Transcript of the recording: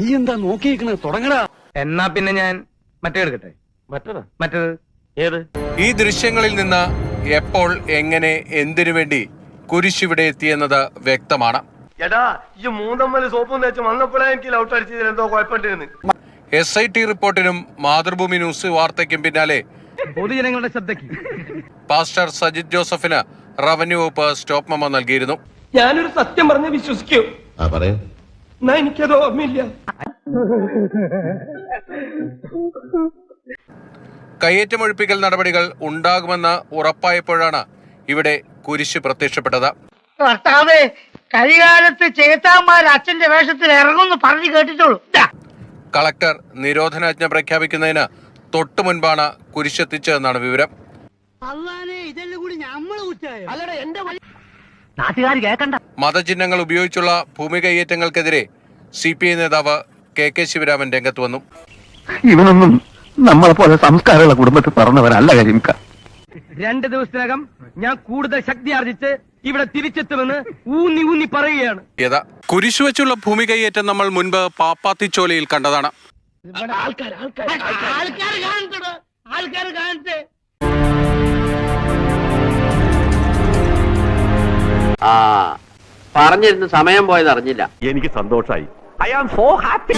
നീ എന്താ നോക്കിയിരിക്കണത് തുടങ്ങടാ. എന്നാ പിന്നെ ഞാൻ മറ്റേ എടുക്കട്ടെ? മറ്റതാ? മറ്റേത്? ഏത്? ഈ ദൃശ്യങ്ങളിൽ നിന്ന് എപ്പോൾ എങ്ങനെ എന്തിനു വേണ്ടി കുരിശിവിടെ എത്തിയെന്നത് വ്യക്തമാണ്. എടാ ഈ മൂന്നമ്മൽ സോപ്പും തേച്ച് വന്നപ്പോഴേ എനിക്ക് ലൗട്ട് അടിച്ചതിൽ എന്തോ കുഴപ്പമുണ്ടായിരുന്നു എസ് ഐ ടി റിപ്പോർട്ടിനും മാതൃഭൂമി ന്യൂസ് വാർത്തയ്ക്കും പിന്നാലെ പൊതുജനങ്ങളുടെ ശ്രദ്ധയ്ക്ക്. പാസ്റ്റർ സജിത് ജോസഫിന് റവന്യൂ വകുപ്പ് സ്റ്റോപ്പ് മെമ്മോ നൽകിയിരുന്നു. ഞാനൊരു സത്യം പറഞ്ഞ് വിശ്വസിക്കൂ. ആ പറയൂ. എനിക്കത് ഓർമ്മയില്ല. കയ്യേറ്റമൊഴിപ്പിക്കൽ നടപടികൾ ഉണ്ടാകുമെന്ന് ഉറപ്പായപ്പോഴാണ് ഇവിടെ കുരിശ് പ്രത്യക്ഷപ്പെട്ടത്. ഭർത്താവേ കരികാലത്ത് ചേത്താന്മാർ അച്ഛന്റെ വേഷത്തിൽ ഇറങ്ങുമെന്ന് പറഞ്ഞു കേട്ടിട്ടുള്ളൂ. കളക്ടർ നിരോധനാജ്ഞ പ്രഖ്യാപിക്കുന്നതിന് തൊട്ടു മുൻപാണ് കുരിശെത്തിച്ചതെന്നാണ് വിവരം. നാട്ടുകാർ കേക്കണ്ട. മതചിഹ്നങ്ങൾ ഉപയോഗിച്ചുള്ള ഭൂമി കയ്യേറ്റങ്ങൾക്കെതിരെ സി പി ഐ നേതാവ് കെ കെ ശിവരാമൻ രംഗത്ത് വന്നു. ഇവനൊന്നും നമ്മളെ പോലെ സംസ്കാരമുള്ള കുടുംബത്തിൽ പറഞ്ഞവരല്ല കരിമിക്ക രണ്ട് ദിവസത്തിനകം ഞാൻ കൂടുതൽ ശക്തി ആർജിച്ച് ഇവിടെ തിരിച്ചെത്തുമെന്ന് ഊന്നി ഊന്നി പറയുകയാണ്. ഏതാ കുരിശു വെച്ചുള്ള ഭൂമി കയ്യേറ്റം നമ്മൾ മുൻപ് പാപ്പാത്തിച്ചോലയിൽ കണ്ടതാണ്. ആൾക്കാർ കാണട്ടെ ആൾക്കാർ കാണട്ടെ പറഞ്ഞിരുന്ന് സമയം പോയത് അറിഞ്ഞില്ല. എനിക്ക് സന്തോഷമായി ഐ ആം സോ ഹാപ്പി